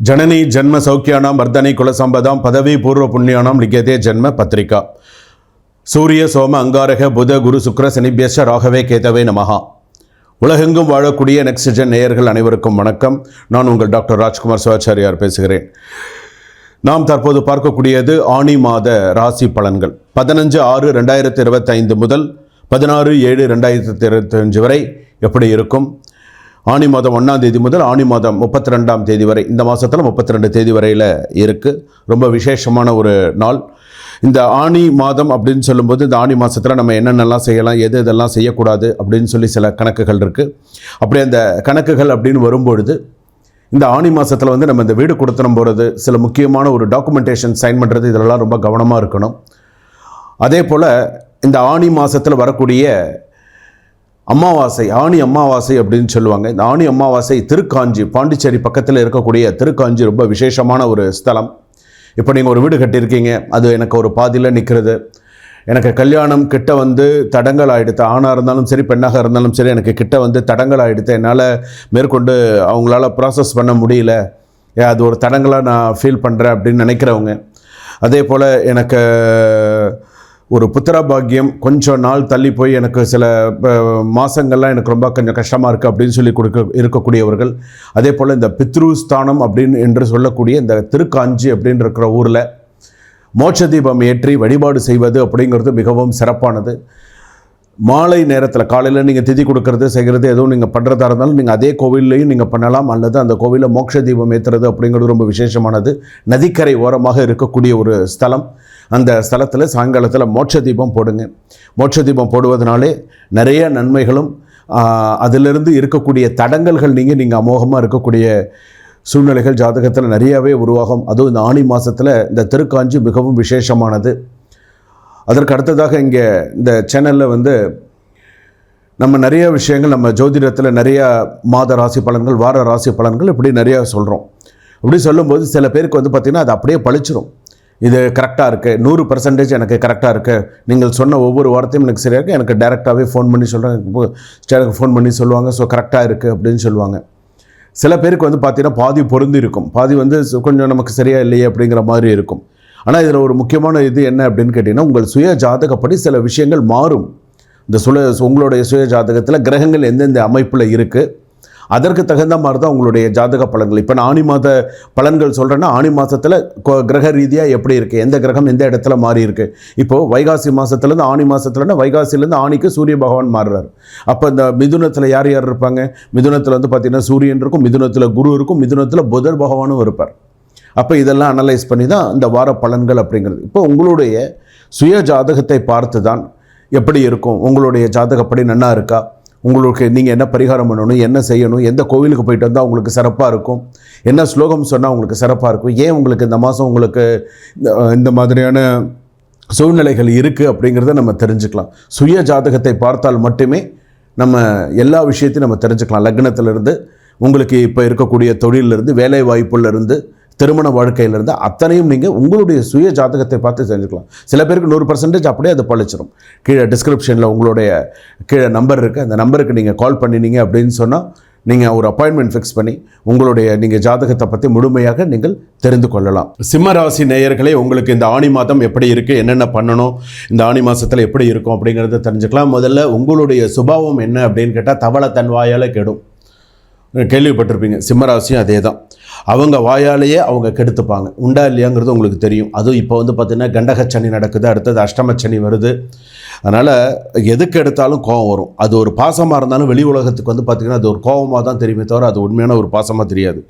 ஜனனி ஜென்ம சௌக்கியானாம் வர்தனை குலசம்பதாம் பதவி பூர்வ புண்ணியானாம் லிகதே ஜென்ம பத்திரிகா. சூரிய சோம அங்காரக புத குரு சுக்ர சனிபியஷ ராகவே கேதவே நமகா உலகெங்கும் வாழக்கூடிய நெக்ஸ்ட்ஜன் நேயர்கள் அனைவருக்கும் வணக்கம். நான் உங்கள் டாக்டர் ராஜ்குமார் சிவாச்சாரியார் பேசுகிறேன். நாம் தற்போது பார்க்கக்கூடியது ஆணி மாத ராசி பலன்கள். பதினஞ்சு ஆறு ரெண்டாயிரத்தி இருபத்தைந்து முதல் பதினாறு ஏழு ரெண்டாயிரத்தி இருபத்தஞ்சு வரை எப்படி இருக்கும்? ஆணி மாதம் ஒன்றாம் தேதி முதல் ஆணி மாதம் முப்பத்தி ரெண்டாம் தேதி வரை இந்த மாதத்தில் முப்பத்தி ரெண்டு தேதி வரையில் இருக்குது ரொம்ப விசேஷமான ஒரு நாள். இந்த ஆணி மாதம் அப்படின்னு சொல்லும்போது இந்த ஆணி மாதத்தில் நம்ம என்னென்னலாம் செய்யலாம் எது இதெல்லாம் செய்யக்கூடாது அப்படின்னு சொல்லி சில கணக்குகள் இருக்குது அப்படி அந்த கணக்குகள் அப்படின்னு வரும்பொழுது இந்த ஆணி மாதத்தில் வந்து நம்ம இந்த வீடு கொடுத்தனம் போகிறது சில முக்கியமான ஒரு டாக்குமெண்டேஷன் சைன் பண்ணுறது இதெல்லாம் ரொம்ப கவனமாக இருக்கணும். அதே போல் இந்த ஆணி மாதத்தில் வரக்கூடிய அமாவாசை ஆணி அமாவாசை அப்படின்னு சொல்லுவாங்க. இந்த ஆணி அமாவாசை திருக்காஞ்சி பாண்டிச்சேரி பக்கத்தில் இருக்கக்கூடிய திருக்காஞ்சி ரொம்ப விசேஷமான ஒரு ஸ்தலம். இப்போ நீங்கள் ஒரு வீடு கட்டியிருக்கீங்க அது எனக்கு ஒரு பாதியில் நிற்கிறது எனக்கு கல்யாணம் கிட்ட வந்து தடங்கள் ஆகிடுத்து ஆணாக இருந்தாலும் சரி பெண்ணாக இருந்தாலும் சரி எனக்கு கிட்ட வந்து தடங்கள் ஆகிடுத்து என்னால் மேற்கொண்டு அவங்களால ப்ராசஸ் பண்ண முடியல. அது ஒரு தடங்களாக நான் ஃபீல் பண்ணுறேன் அப்படின்னு நினைக்கிறவங்க. அதே போல் எனக்கு ஒரு புத்திர பாக்கியம் கொஞ்சம் நாள் தள்ளி போய் எனக்கு சில மாதங்கள்லாம் எனக்கு ரொம்ப கொஞ்சம் கஷ்டமாக இருக்குது அப்படின்னு சொல்லி கொடுக்க இருக்கக்கூடியவர்கள் அதே போல் இந்த பித்ரு ஸ்தானம் அப்படின்னு என்று சொல்லக்கூடிய இந்த திருக்காஞ்சி அப்படின்னு இருக்கிற ஊரில் மோட்ச தீபம் ஏற்றி வழிபாடு செய்வது அப்படிங்கிறது மிகவும் சிறப்பானது. மாலை நேரத்தில் காலையில் நீங்கள் திதி கொடுக்கறது செய்கிறது எதுவும் நீங்கள் பண்ணுறதா இருந்தாலும் நீங்கள் அதே கோவில்லையும் நீங்கள் பண்ணலாம். அல்லது அந்த கோவிலில் மோட்ச தீபம் ஏற்றுறது அப்படிங்கிறது ரொம்ப விசேஷமானது. நதிக்கரை ஓரமாக இருக்கக்கூடிய ஒரு ஸ்தலம். அந்த ஸ்தலத்தில் சாயங்காலத்தில் மோட்ச தீபம் போடுங்க. மோட்ச தீபம் போடுவதனாலே நிறைய நன்மைகளும் அதிலிருந்து இருக்கக்கூடிய தடங்கல்கள் நீங்கள் நீங்கள் அமோகமாக இருக்கக்கூடிய சூழ்நிலைகள் ஜாதகத்தில் நிறையாவே உருவாகும். அதுவும் இந்த ஆணி மாதத்தில் இந்த திருக்காஞ்சி மிகவும் விசேஷமானது. அதற்கு அடுத்ததாக இங்கே இந்த சேனலில் வந்து நம்ம நிறைய விஷயங்கள் நம்ம ஜோதிடத்தில் நிறையா மாத ராசி பலன்கள் வார ராசி பலன்கள் இப்படி நிறையா சொல்கிறோம் இப்படி சொல்லும்போது சில பேருக்கு வந்து பார்த்திங்கன்னா அது அப்படியே பழிச்சிரும் இது கரெக்டாக இருக்குது நூறு பர்சன்டேஜ் எனக்கு கரெக்டாக இருக்குது நீங்கள் சொன்ன ஒவ்வொரு வார்த்தையும் எனக்கு சரியாக இருக்குது எனக்கு டேரெக்டாகவே ஃபோன் பண்ணி சொல்கிறாங்க எனக்கு ஃபோன் பண்ணி சொல்லுவாங்க. ஸோ கரெக்டாக இருக்குது அப்படின்னு சொல்லுவாங்க. சில பேருக்கு வந்து பார்த்தீங்கன்னா பாதி பொருந்திருக்கும் பாதி வந்து கொஞ்சம் நமக்கு சரியாக இல்லையே அப்படிங்கிற மாதிரி இருக்கும். ஆனால் இதில் ஒரு முக்கியமான இது என்ன அப்படின்னு கேட்டிங்கன்னா உங்கள் சுய ஜாதகப்படி சில விஷயங்கள் மாறும். இந்த சுல உங்களுடைய சுய ஜாதகத்தில் கிரகங்கள் எந்தெந்த அமைப்பில் இருக்குது அதற்கு தகுந்த மாதிரி தான் உங்களுடைய ஜாதக பலன்கள். இப்போ நான் ஆணி மாத பலன்கள் சொல்கிறேன்னா ஆணி மாதத்தில் கிரக ரீதியாக எப்படி இருக்குது எந்த கிரகம் எந்த இடத்துல மாறி இருக்கு? இப்போது வைகாசி மாதத்துலேருந்து ஆணி மாதத்துலன்னா வைகாசிலேருந்து ஆணிக்கு சூரிய பகவான் மாறுறாரு. அப்போ இந்த மிதுனத்தில் யார் யார் இருப்பாங்க? மிதுனத்தில் வந்து பார்த்திங்கன்னா சூரியன் இருக்கும் மிதுனத்தில் குரு இருக்கும் மிதுனத்தில் புதர் பகவானும் இருப்பார். அப்போ இதெல்லாம் அனலைஸ் பண்ணி தான் இந்த வார பலன்கள் அப்படிங்கிறது. இப்போ உங்களுடைய சுய ஜாதகத்தை பார்த்து தான் எப்படி இருக்கும்? உங்களுடைய ஜாதகப்படி நன்னா இருக்கா? உங்களுக்கு நீங்கள் என்ன பரிகாரம் பண்ணணும் என்ன செய்யணும் எந்த கோவிலுக்கு போயிட்டு வந்தால் உங்களுக்கு சிறப்பாக இருக்கும் என்ன ஸ்லோகம் சொன்னால் உங்களுக்கு சிறப்பாக இருக்கும் ஏன் உங்களுக்கு இந்த மாதம் உங்களுக்கு இந்த- இந்த மாதிரியான சூழ்நிலைகள் இருக்குது அப்படிங்கிறத நம்ம தெரிஞ்சுக்கலாம். சுய ஜாதகத்தை பார்த்தால் மட்டுமே நம்ம எல்லா விஷயத்தையும் நம்ம தெரிஞ்சுக்கலாம். லக்னத்திலிருந்து உங்களுக்கு இப்போ இருக்கக்கூடிய தொழிலிருந்து வேலை வாய்ப்புலேருந்து திருமண வாழ்க்கையிலிருந்து அத்தனையும் நீங்கள் உங்களுடைய சுய ஜாதகத்தை பார்த்து செஞ்சுக்கலாம் சில பேருக்கு நூறு பர்சன்டேஜ் அப்படியே அது பழிச்சிடும் கீழே டிஸ்கிரிப்ஷனில் உங்களுடைய கீழே நம்பர் இருக்குது அந்த நம்பருக்கு நீங்கள் கால் பண்ணினீங்க அப்படின்னு சொன்னால் நீங்கள் ஒரு அப்பாயின்மெண்ட் ஃபிக்ஸ் பண்ணி உங்களுடைய நீங்கள் ஜாதகத்தை பற்றி முழுமையாக நீங்கள் தெரிந்து கொள்ளலாம். சிம்மராசி நேயர்களே உங்களுக்கு இந்த ஆணி மாதம் எப்படி இருக்குது என்னென்ன பண்ணணும்? இந்த ஆணி மாதத்தில் எப்படி இருக்கும் அப்படிங்கிறத தெரிஞ்சுக்கலாம். முதல்ல உங்களுடைய சுபாவம் என்ன அப்படின்னு கேட்டால் தவளை தன் வாயால் கெடும். கேள்விப்பட்டிருப்பீங்க. சிம்மராசியும் அதே தான் அவங்க வாயாலேயே அவங்க கெடுத்துப்பாங்க. உண்டா இல்லையாங்கிறது உங்களுக்கு தெரியும். அதுவும் இப்போ வந்து பார்த்திங்கன்னா கண்டகச்சனி நடக்குது அடுத்தது அஷ்டமச்சனி வருது. அதனால் எதுக்கு எடுத்தாலும் கோவம் வரும். அது ஒரு பாசமாக இருந்தாலும் வெளி உலகத்துக்கு வந்து பார்த்திங்கன்னா அது ஒரு கோவமாக தான் தெரியுமே தவிர அது உண்மையான ஒரு பாசமாக தெரியாது.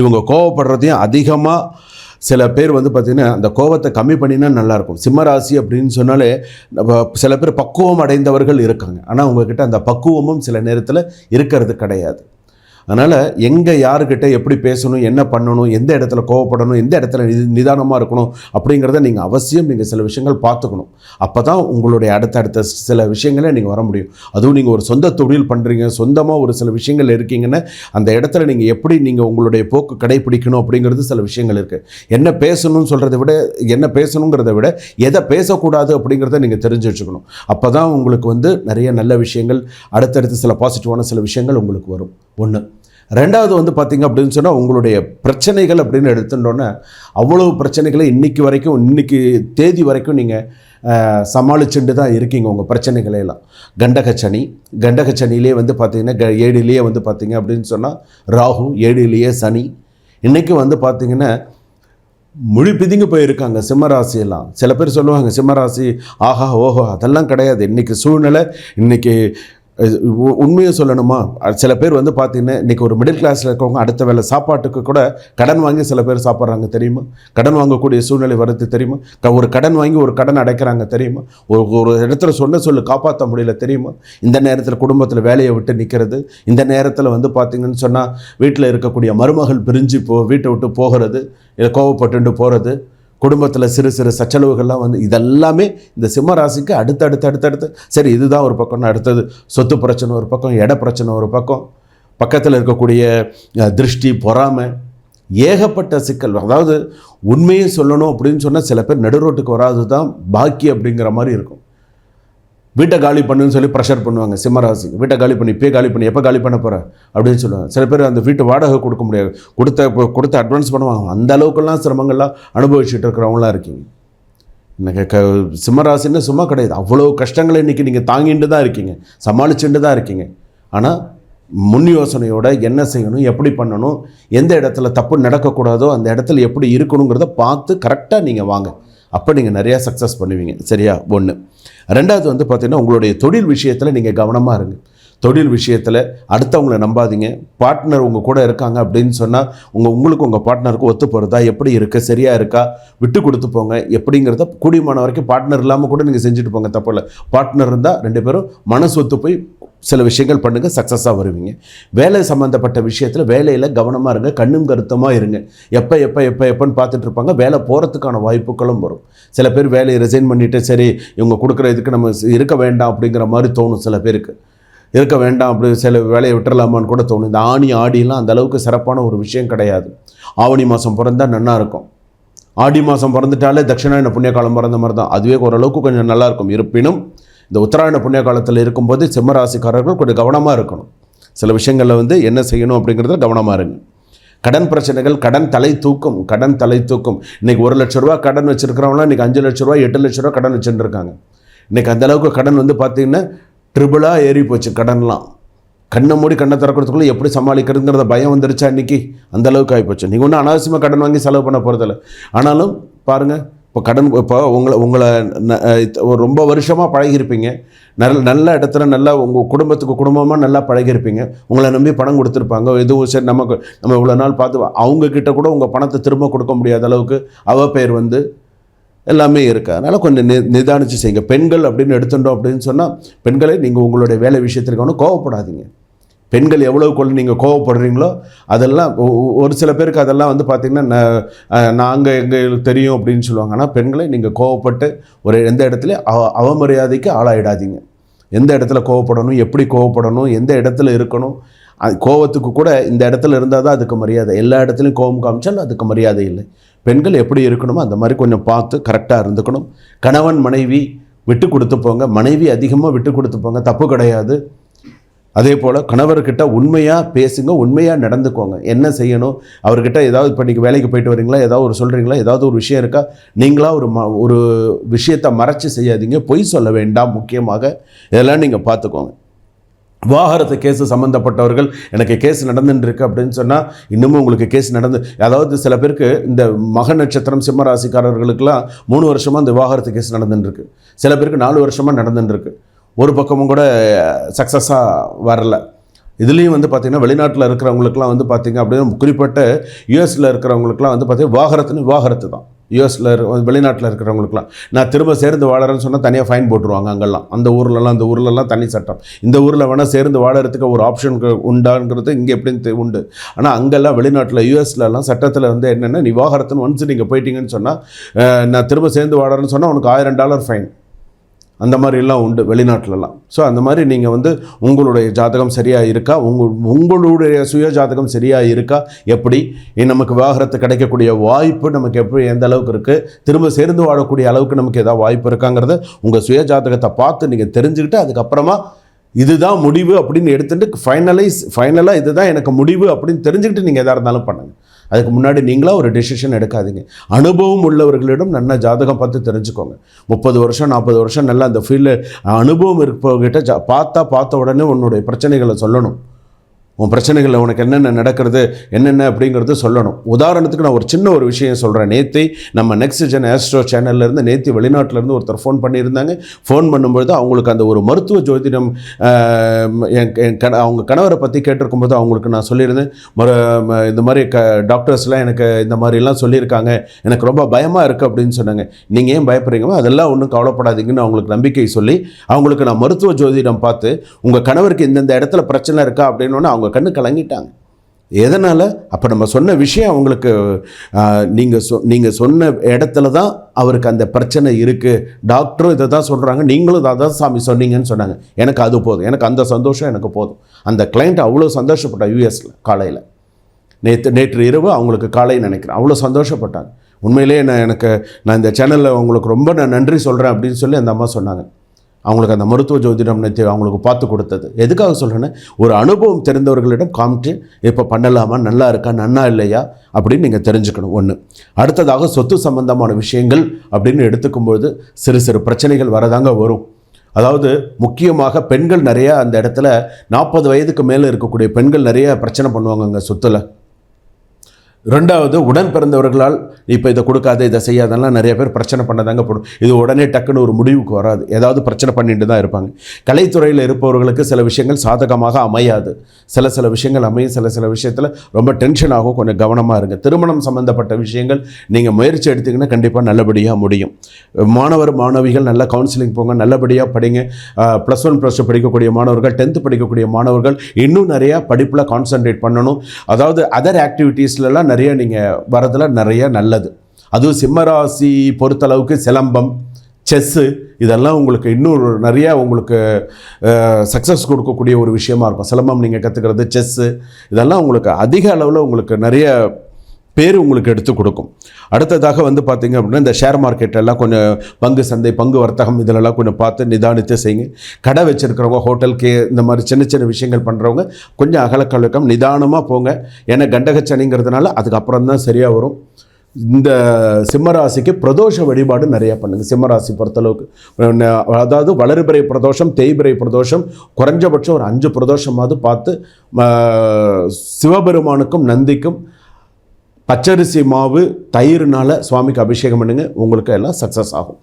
இவங்க கோவப்படுறதையும் அதிகமாக சில பேர் வந்து பார்த்திங்கன்னா அந்த கோவத்தை கம்மி பண்ணினா நல்லாயிருக்கும் சிம்மராசி அப்படின்னு சொன்னாலே நம்ம சில பேர் பக்குவம் அடைந்தவர்கள் இருக்காங்க. ஆனால் உங்ககிட்ட அந்த பக்குவமும் சில நேரத்தில் இருக்கிறது கிடையாது. அதனால் எங்கே யாருக்கிட்ட எப்படி பேசணும் என்ன பண்ணணும் எந்த இடத்துல கோவப்படணும் எந்த இடத்துல நி நிதானமாக இருக்கணும் அப்படிங்கிறத நீங்கள் அவசியம் நீங்கள் சில விஷயங்கள் பார்த்துக்கணும். அப்போ தான் உங்களுடைய அடுத்தடுத்த சில விஷயங்களே நீங்கள் வர முடியும். அதுவும் நீங்கள் ஒரு சொந்த தொழில் பண்ணுறீங்க சொந்தமாக ஒரு சில விஷயங்கள் இருக்கீங்கன்னா அந்த இடத்துல நீங்கள் எப்படி நீங்கள் உங்களுடைய போக்கு கடைப்பிடிக்கணும் அப்படிங்கிறது சில விஷயங்கள் இருக்குது என்ன பேசணும்னு சொல்கிறத விட என்ன பேசணுங்கிறத விட எதை பேசக்கூடாது அப்படிங்கிறத நீங்கள் தெரிஞ்சு வச்சுக்கணும். அப்போ தான் உங்களுக்கு வந்து நிறைய நல்ல விஷயங்கள் அடுத்தடுத்து சில பாசிட்டிவான சில விஷயங்கள் உங்களுக்கு வரும். ஒன்று ரெண்டாவது வந்து பார்த்திங்க அப்படின்னு சொன்னால் உங்களுடைய பிரச்சனைகள் அப்படின்னு எடுத்துட்டோன்னே அவ்வளவு பிரச்சனைகளை இன்றைக்கி வரைக்கும் இன்றைக்கு தேதி வரைக்கும் நீங்கள் சமாளிச்சுட்டு தான் இருக்கீங்க உங்கள் பிரச்சனைகளையெல்லாம் கண்டகச்சனி கண்டகச்சனிலே வந்து பார்த்திங்கன்னா க ஏழிலேயே வந்து பார்த்தீங்க அப்படின்னு சொன்னால் ராகு ஏழிலேயே சனி. இன்றைக்கி வந்து பார்த்திங்கன்னா மொழி பிதுங்கி போயிருக்காங்க சிம்மராசியெல்லாம் சில பேர் சொல்லுவாங்க சிம்மராசி ஆஹா ஓஹோ அதெல்லாம் கிடையாது. இன்றைக்கி சூழ்நிலை இன்றைக்கி உண்மையை சொல்லணுமா? சில பேர் வந்து பார்த்தீங்கன்னா இன்றைக்கி ஒரு மிடில் கிளாஸில் இருக்கவங்க அடுத்த வேளை சாப்பாட்டுக்கு கூட கடன் வாங்கி சில பேர் சாப்பிட்றாங்க தெரியுமா? கடன் வாங்கக்கூடிய சூழ்நிலை வருது தெரியுமா? ஒரு கடன் வாங்கி ஒரு கடன் அடைக்கிறாங்க தெரியுமா? ஒரு ஒரு இடத்துல சொன்ன சொல்லு காப்பாற்ற முடியல தெரியுமா? இந்த நேரத்தில் குடும்பத்தில் வேலையை விட்டு நிற்கிறது இந்த நேரத்தில் வந்து பார்த்தீங்கன்னு சொன்னால் வீட்டில் இருக்கக்கூடிய மருமகள் பிரிஞ்சு போ வீட்டை விட்டு போகிறது இல்லை கோவப்பட்டுண்டு போகிறது குடும்பத்தில் சிறு சிறு சச்சலவுகள்லாம் வந்து இதெல்லாமே இந்த சிம்ம ராசிக்கு அடுத்து அடுத்து அடுத்தடுத்து சரி இதுதான் ஒரு பக்கம்னா அடுத்தது. சொத்து பிரச்சனை ஒரு பக்கம் இட பிரச்சனை ஒரு பக்கம். பக்கத்தில் இருக்கக்கூடிய திருஷ்டி பொறாமை ஏகப்பட்ட சிக்கல். அதாவது உண்மையை சொல்லணும் அப்படின்னு சொன்னால் சில பேர் நடுரோட்டுக்கு வராது தான் பாக்கி அப்படிங்கிற மாதிரி இருக்கும். வீட்டை காலி பண்ணுன்னு சொல்லி ப்ரெஷர் பண்ணுவாங்க சிம்மராசி வீட்டை காலி பண்ணி இப்போ காலி பண்ணி எப்போ காலி பண்ண போகிற அப்படின்னு சொல்லுவாங்க. சில பேர் அந்த வீட்டு வாடகை கொடுக்க முடியாது. கொடுத்த கொடுத்த அட்வான்ஸ் பண்ணுவாங்க. அந்த அளவுக்கெல்லாம் சிரமங்கள்லாம் அனுபவிச்சுட்டு இருக்கிறவங்களாம் இருக்கீங்க. இன்னைக்கு க சிம்மராசின்னு சும்மா கிடையாது. அவ்வளோ கஷ்டங்களை இன்றைக்கி நீங்கள் தாங்கிட்டு தான் இருக்கீங்க. சமாளிச்சுட்டு தான் இருக்கீங்க. ஆனால் முன் யோசனையோட என்ன செய்யணும் எப்படி பண்ணணும் எந்த இடத்துல தப்பு நடக்கக்கூடாதோ அந்த இடத்துல எப்படி இருக்கணுங்கிறத பார்த்து கரெக்டாக நீங்கள் வாங்க. அப்போ நீங்கள் நிறையா சக்ஸஸ் பண்ணுவீங்க. சரியா? ஒன்று ரெண்டாவது வந்து பார்த்திங்கன்னா உங்களுடைய தொழில் விஷயத்தில் நீங்கள் கவனமாக இருங்க. தொழில் விஷயத்தில் அடுத்தவங்களை நம்பாதீங்க. பார்ட்னர் உங்கள் கூட இருக்காங்க அப்படின்னு சொன்னால் உங்கள் உங்களுக்கு உங்கள் பார்ட்னருக்கு ஒத்து போகிறதா எப்படி இருக்குது சரியாக இருக்கா விட்டு கொடுத்து போங்க எப்படிங்கிறத கூடியமான வரைக்கும் பார்ட்னர் இல்லாமல் கூட நீங்கள் செஞ்சுட்டு போங்க தப்பு இல்லை. பார்ட்னர் இருந்தால் ரெண்டு பேரும் மனசு ஒத்து போய் சில விஷயங்கள் பண்ணுங்கள் சக்ஸஸாக வருவீங்க. வேலை சம்மந்தப்பட்ட விஷயத்தில் வேலையில் கவனமாக இருங்க கண்ணும் கருத்தமாக இருங்க. எப்போ எப்போ எப்போ எப்போன்னு பார்த்துட்டு இருப்பாங்க. வேலை போகிறதுக்கான வாய்ப்புகளும் வரும். சில பேர் வேலையை ரிசைன் பண்ணிவிட்டு சரி இவங்க கொடுக்குற இதுக்கு நம்ம இருக்க வேண்டாம் அப்படிங்கிற மாதிரி தோணும் சில பேருக்கு. இருக்க வேண்டாம் அப்படி சில வேலையை விட்டுறலாமான்னு கூட தோணும். இந்த ஆணி ஆடிலாம் அந்த அளவுக்கு சிறப்பான ஒரு விஷயம் கிடையாது. ஆவணி மாதம் பிறந்தா நல்லாயிருக்கும் இருக்கும். ஆடி மாதம் பிறந்துட்டாலே தட்சிணாயன புண்ணிய காலம் பிறந்த மாதிரி தான் அதுவே ஓரளவுக்கு கொஞ்சம் நல்லாயிருக்கும் இருப்பினும் இந்த உத்தராயண புண்ணிய காலத்தில் இருக்கும்போது சிம்மராசிக்காரர்கள் கொஞ்சம் கவனமாக இருக்கணும். சில விஷயங்களில் வந்து என்ன செய்யணும் அப்படிங்கிறத கவனமாக இருங்க. கடன் பிரச்சனைகள் கடன் தலை தூக்கும் கடன் தலை தூக்கும். இன்றைக்கி ஒரு லட்ச ரூபா கடன் வச்சுருக்கிறவங்களாம் இன்றைக்கி அஞ்சு லட்ச ரூபா எட்டு லட்ச ரூபா கடன் வச்சுட்டு இருக்காங்க இன்னைக்கு அந்த அளவுக்கு கடன் வந்து பார்த்தீங்கன்னா ட்ரிபிளாக ஏறி போச்சு கடன்லாம். கண்ணை மூடி கண்ணை திறக்கிறதுக்குள்ள எப்படி சமாளிக்கிறதுங்கிறத பயம் வந்துருச்சா இன்றைக்கி அந்த அளவுக்கு ஆகிப்போச்சு நீங்கள் ஒன்றும் அனாவசியமாக கடன் வாங்கி செலவு பண்ண போகிறதில்ல ஆனாலும் பாருங்கள் இப்போ கடன் இப்போ உங்களை உங்களை ந- ஒரு ரொம்ப வருஷமாக பழகியிருப்பீங்க. நல்ல நல்ல இடத்துல நல்லா உங்கள் குடும்பத்துக்கு குடும்பமாக நல்லா பழகியிருப்பீங்க. உங்களை நம்பி பணம் கொடுத்துருப்பாங்க. எதுவும் சரி நமக்கு நம்ம இவ்வளோ நாள் பார்த்து அவங்கக்கிட்ட கூட உங்கள் பணத்தை திரும்ப கொடுக்க முடியாத அளவுக்கு அவ பேர் வந்து எல்லாமே இருக்குது அதனால் கொஞ்சம் நி நிதானித்து செய்யுங்க. பெண்கள் அப்படின்னு எடுத்துட்டோம் அப்படின்னு சொன்னால் பெண்களை நீங்கள் உங்களுடைய வேலை விஷயத்திற்கு ஒன்றும் கோவப்படாதீங்க. பெண்கள் எவ்வளவுக்குள்ள நீங்கள் கோவப்படுறீங்களோ அதெல்லாம் ஒரு சில பேருக்கு அதெல்லாம் வந்து பார்த்திங்கன்னா நாங்கள் எங்களுக்கு தெரியும் அப்படின்னு சொல்லுவாங்க. ஆனால் பெண்களை நீங்கள் கோவப்பட்டு ஒரு எந்த இடத்துல அவ அவமரியாதைக்கு ஆளாயிடாதீங்க. எந்த இடத்துல கோவப்படணும் எப்படி கோவப்படணும் எந்த இடத்துல இருக்கணும் அது கோவத்துக்கு கூட இந்த இடத்துல இருந்தால் தான் அதுக்கு மரியாதை. எல்லா இடத்துலையும் கோவம் காமிச்சாலும் அதுக்கு மரியாதை இல்லை. பெண்கள் எப்படி இருக்கணுமோ அந்த மாதிரி கொஞ்சம் பார்த்து கரெக்டாக இருந்துக்கணும். கணவன் மனைவி விட்டு கொடுத்து போங்க. மனைவி அதிகமாக விட்டு கொடுத்து போங்க. தப்பு கிடையாது. அதே போல் கணவர்கிட்ட உண்மையாக பேசுங்க உண்மையாக நடந்துக்கோங்க. என்ன செய்யணும்? அவர்கிட்ட ஏதாவது இப்போ நீங்கள் வேலைக்கு போயிட்டு வரீங்களா? ஏதாவது ஒரு சொல்கிறீங்களா ஏதாவது ஒரு விஷயம் இருக்கா? நீங்களாக ஒரு ம ஒரு விஷயத்தை மறைச்சி செய்யாதீங்க. பொய் சொல்ல வேண்டாம் முக்கியமாக. இதெல்லாம் நீங்கள் பார்த்துக்கோங்க. விவாகரத்து கேஸ் சம்மந்தப்பட்டவர்கள் எனக்கு கேஸ் நடந்துட்டு இருக்கு அப்படின்னு சொன்னால் இன்னமும் உங்களுக்கு கேஸ் நடந்து அதாவது சில பேருக்கு இந்த மக நட்சத்திரம் சிம்ம ராசிக்காரர்களுக்கெல்லாம் மூணு வருஷமாக இந்த விவாகரத்து கேஸ் நடந்துட்டு இருக்கு சில பேருக்கு நாலு வருஷமாக நடந்துட்டு இருக்குது ஒரு பக்கமும் கூட சக்ஸஸாக வரல. இதுலேயும் வந்து பார்த்திங்கன்னா வெளிநாட்டில் இருக்கிறவங்களுக்குலாம் வந்து பார்த்திங்க அப்படின்னா குறிப்பிட்ட யூஎஸில் இருக்கிறவங்களுக்குலாம் வந்து பார்த்திங்கன்னா விவாகரத்துன்னு விவாகரத்து தான். யூஎஸில் வெளிநாட்டில் இருக்கிறவங்களுக்குலாம் நான் திரும்ப சேர்ந்து வாழறேன்னு சொன்னால் தனியாக ஃபைன் போட்டுருவாங்க அங்கெல்லாம். அந்த ஊர்லலாம் அந்த ஊர்லலாம் தனி சட்டம். இந்த ஊரில் வேணால் சேர்ந்து வாழறதுக்கு ஒரு ஆப்ஷன் உண்டாங்கிறது இங்கே எப்படின்னு உண்டு. ஆனால் அங்கெல்லாம் வெளிநாட்டில் யூஎஸ்லலாம் சட்டத்தில் வந்து என்னென்னா நீ வாகரத்துன்னு ஒன்ஸ் நீங்கள் போயிட்டீங்கன்னு சொன்னால் நான் திரும்ப சேர்ந்து வாழறேன்னு சொன்னால் உனக்கு ஆயிரம் டாலர் ஃபைன். அந்த மாதிரிலாம் உண்டு வெளிநாட்டிலலாம். ஸோ அந்த மாதிரி நீங்கள் வந்து உங்களுடைய ஜாதகம் சரியாக இருக்கா? உங்கள் உங்களுடைய சுய ஜாதகம் சரியாக இருக்கா? எப்படி? நமக்கு விவாகரத்து கிடைக்கக்கூடிய வாய்ப்பு நமக்கு எப்படி எந்த அளவுக்கு இருக்குது திரும்ப சேர்ந்து வாழக்கூடிய அளவுக்கு நமக்கு ஏதாவது வாய்ப்பு இருக்காங்கிறத உங்கள் சுய ஜாதகத்தை பார்த்து நீங்கள் தெரிஞ்சுக்கிட்டு அதுக்கப்புறமா இதுதான் முடிவு அப்படின்னு எடுத்துட்டு ஃபைனலைஸ் ஃபைனலாக இதுதான் எனக்கு முடிவு அப்படின்னு தெரிஞ்சுக்கிட்டு நீங்கள் எதாக இருந்தாலும் பண்ணுங்கள் அதுக்கு முன்னாடி நீங்களாக ஒரு டெசிஷன் எடுக்காதீங்க. அனுபவம் உள்ளவர்களிடம் நல்ல ஜாதகம் பார்த்து தெரிஞ்சுக்கோங்க. முப்பது வருஷம் நாற்பது வருஷம் நல்லா அந்த ஃபீல்டில் அனுபவம் இருப்பவர்கிட்ட ஜா பார்த்தா பார்த்த உடனே உன்னுடைய பிரச்சனைகளை சொல்லணும். உன் பிரச்சனைகளில் உனக்கு என்னென்ன நடக்கிறது என்னென்ன அப்படிங்கிறது சொல்லணும். உதாரணத்துக்கு நான் ஒரு சின்ன ஒரு விஷயம் சொல்கிறேன் நேத்தி நம்ம நெக்ஸ்ட் ஜென் ஆஸ்ட்ரோ சேனல்லேருந்து நேத்தி வெளிநாட்டிலேருந்து ஒருத்தர் ஃபோன் பண்ணியிருந்தாங்க. ஃபோன் பண்ணும்பொழுது அவங்களுக்கு அந்த ஒரு மருத்துவ ஜோதிடம் என் கண அவங்க கணவரை பற்றி கேட்டிருக்கும்போது அவங்களுக்கு நான் சொல்லியிருந்தேன். மறு ம- இந்த மாதிரி க டாக்டர்ஸ்லாம் எனக்கு இந்த மாதிரிலாம் சொல்லியிருக்காங்க. எனக்கு ரொம்ப பயமாக இருக்குது அப்படின்னு சொன்னாங்க. நீங்கள் ஏன் பயப்படுறீங்களோ அதெல்லாம் ஒன்றும் கவலைப்படாதீங்கன்னு அவங்களுக்கு நம்பிக்கை சொல்லி அவங்களுக்கு நான் மருத்துவ ஜோதிடம் பார்த்து உங்கள் கணவருக்கு இந்தந்த இடத்துல பிரச்சனை இருக்கா அப்படின்னு அவங்க கண்ணு கலங்கிட்டாங்க. எதனால்? அப்போ நம்ம சொன்ன விஷயம் அவங்களுக்கு நீங்கள் சொ நீங்கள் சொன்ன இடத்துல தான் அவருக்கு அந்த பிரச்சனை இருக்குது டாக்டரும் இதை தான் சொல்கிறாங்க நீங்களும் இதை தான் சாமி சொன்னீங்கன்னு சொன்னாங்க. எனக்கு அது போதும். எனக்கு அந்த சந்தோஷம் எனக்கு போதும். அந்த கிளைண்ட் அவ்வளோ சந்தோஷப்பட்டா யூஎஸில் காலையில். நேற்று நேற்று இரவு அவங்களுக்கு காலை நினைக்கிறேன். அவ்வளோ சந்தோஷப்பட்டாங்க. உண்மையிலேயே நான் எனக்கு நான் இந்த சேனலில் உங்களுக்கு ரொம்ப நான் நன்றி சொல்கிறேன் அப்படின்னு சொல்லி அந்த அம்மா சொன்னாங்க. அவங்களுக்கு அந்த மருத்துவ ஜோதிடம் அவங்களுக்கு பார்த்து கொடுத்தது. எதுக்காக சொல்கிறேன்னா ஒரு அனுபவம் தெரிந்தவர்களிடம் காமிட்டு இப்போ பண்ணலாமா? நல்லா இருக்கா? நன்னா இல்லையா? அப்படின்னு நீங்கள் தெரிஞ்சுக்கணும் ஒன்று அடுத்ததாக சொத்து சம்பந்தமான விஷயங்கள் அப்படின்னு எடுத்துக்கும்போது சிறு சிறு பிரச்சனைகள் வரதாங்க வரும். அதாவது முக்கியமாக பெண்கள் நிறையா அந்த இடத்துல நாற்பது வயதுக்கு மேலே இருக்கக்கூடிய பெண்கள் நிறைய பிரச்சனை பண்ணுவாங்கங்க சொத்துல. ரெண்டாவது உடன் பிறந்தவர்களால் இப்போ இதை கொடுக்காத இதை செய்யாதெல்லாம் நிறைய பேர் பிரச்சனை பண்ணதாங்க போடும். இது உடனே டக்குன்னு ஒரு முடிவுக்கு வராது. ஏதாவது பிரச்சனை பண்ணிட்டு தான் இருப்பாங்க. கலைத்துறையில் இருப்பவர்களுக்கு சில விஷயங்கள் சாதகமாக அமையாது. சில சில விஷயங்கள் அமையும். சில சில விஷயத்தில் ரொம்ப டென்ஷன் ஆகும் கொஞ்சம் கவனமாக இருங்க. திருமணம் சம்மந்தப்பட்ட விஷயங்கள் நீங்கள் முயற்சி எடுத்தீங்கன்னா கண்டிப்பாக நல்லபடியாக முடியும். மாணவர் மாணவிகள் நல்லா கவுன்சிலிங் போங்க. நல்லபடியாக படிங்க. ப்ளஸ் ஒன் ப்ளஸ் டூ படிக்கக்கூடிய மாணவர்கள் டென்த்து படிக்கக்கூடிய மாணவர்கள் இன்னும் நிறையா படிப்பில் கான்சென்ட்ரேட் பண்ணணும். அதாவது அதர் ஆக்டிவிட்டீஸ்லலாம் நிறைய நீங்கள் வரதில் நிறைய நல்லது. அதுவும் சிம்மராசி பொறுத்தளவுக்கு சிலம்பம் செஸ்ஸு இதெல்லாம் உங்களுக்கு இன்னும் நிறையா நிறைய உங்களுக்கு சக்ஸஸ் கொடுக்கக்கூடிய ஒரு விஷயமா இருக்கும். சிலம்பம் நீங்கள் கற்றுக்கிறது செஸ்ஸு இதெல்லாம் உங்களுக்கு அதிக அளவில் உங்களுக்கு நிறைய பேர் உங்களுக்கு எடுத்து கொடுக்கும். அடுத்ததாக வந்து பார்த்தீங்க அப்படின்னா இந்த ஷேர் மார்க்கெட்டெல்லாம் கொஞ்சம் பங்கு சந்தை பங்கு வர்த்தகம் இதிலெல்லாம் கொஞ்சம் பார்த்து நிதானித்து செய்யுங்க. கடை வச்சுருக்கிறவங்க ஹோட்டலுக்கு இந்த மாதிரி சின்ன சின்ன விஷயங்கள் பண்ணுறவங்க கொஞ்சம் அகலக்கழக்கம் நிதானமாக போங்க. ஏன்னா கண்டகச்சனிங்கிறதுனால அதுக்கப்புறம் தான் சரியாக வரும். இந்த சிம்மராசிக்கு பிரதோஷ வழிபாடு நிறையா பண்ணுங்கள் சிம்மராசி பொறுத்தளவுக்கு. அதாவது வளர்பிறை பிரதோஷம் தேய்பிறை பிரதோஷம் குறைஞ்சபட்சம் ஒரு அஞ்சு பிரதோஷமாவது பார்த்து சிவபெருமானுக்கும் நந்திக்கும் பச்சரிசி மாவு தயிர்னால சுவாமிக்கு அபிஷேகம் பண்ணுங்கள் உங்களுக்கு எல்லாம் சக்ஸஸ் ஆகும்.